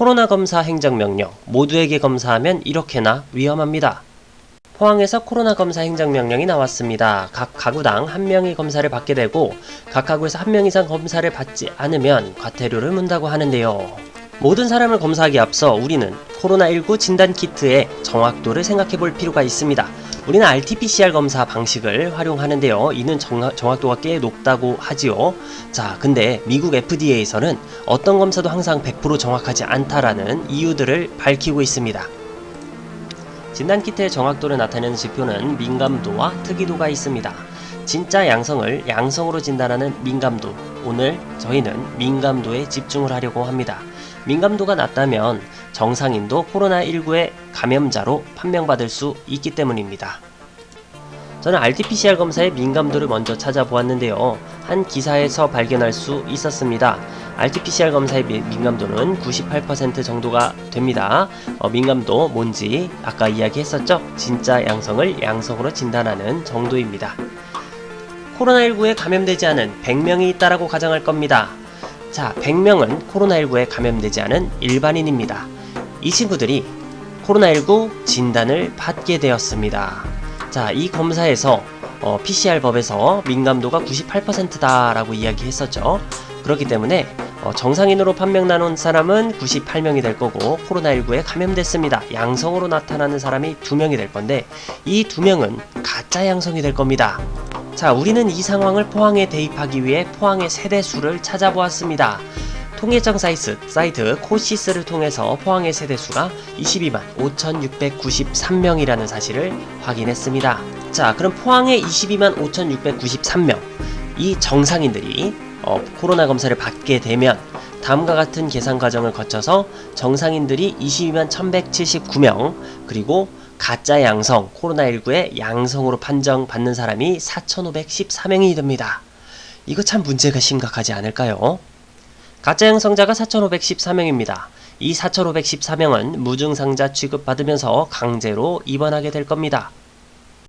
코로나 검사 행정명령 모두에게 검사하면 이렇게나 위험합니다. 포항에서 코로나 검사 행정명령이 나왔습니다. 각 가구당 한 명이 검사를 받게 되고 각 가구에서 한 명 이상 검사를 받지 않으면 과태료를 문다고 하는데요. 모든 사람을 검사하기 앞서 우리는 코로나19 진단 키트의 정확도를 생각해 볼 필요가 있습니다. 우리는 RT-PCR 검사 방식을 활용하는데요. 이는 정, 정확도가 꽤 높다고 하지요. 자, 근데 미국 FDA에서는 어떤 검사도 항상 100% 정확하지 않다라는 이유들을 밝히고 있습니다. 진단키트의 정확도를 나타내는 지표는 민감도와 특이도가 있습니다. 진짜 양성을 양성으로 진단하는 민감도. 오늘 저희는 민감도에 집중을 하려고 합니다. 민감도가 낮다면 정상인도 코로나19의 감염자로 판명받을 수 있기 때문입니다. 저는 RT-PCR 검사의 민감도를 먼저 찾아보았는데요. 한 기사에서 발견할 수 있었습니다. RT-PCR 검사의 미- 민감도는 98% 정도가 됩니다. 어, 민감도 뭔지 아까 이야기했었죠? 진짜 양성을 양성으로 진단하는 정도입니다. 코로나19에 감염되지 않은 100명이 있다라고 가정할 겁니다. 자, 100명은 코로나19에 감염되지 않은 일반인입니다. 이 친구들이 코로나19 진단을 받게 되었습니다. 자, 이 검사에서 어, PCR 법에서 민감도가 98%다라고 이야기했었죠. 그렇기 때문에 어, 정상인으로 판명 나눈 사람은 98명이 될 거고 코로나19에 감염됐습니다. 양성으로 나타나는 사람이 2명이 될 건데 이 2명은 가짜 양성이 될 겁니다. 자, 우리는 이 상황을 포항에 대입하기 위해 포항의 세대수를 찾아보았습니다. 통계청 사이트, 사이트 코시스를 통해서 포항의 세대수가 22만 5,693명이라는 사실을 확인했습니다. 자, 그럼 포항의 22만 5,693명, 이 정상인들이 어, 코로나 검사를 받게 되면 다음과 같은 계산 과정을 거쳐서 정상인들이 22만 1179명, 그리고 가짜 양성, 코로나19의 양성으로 판정받는 사람이 4,514명이 됩니다. 이거 참 문제가 심각하지 않을까요? 가짜 양성자가 4,514명입니다. 이 4,514명은 무증상자 취급받으면서 강제로 입원하게 될 겁니다.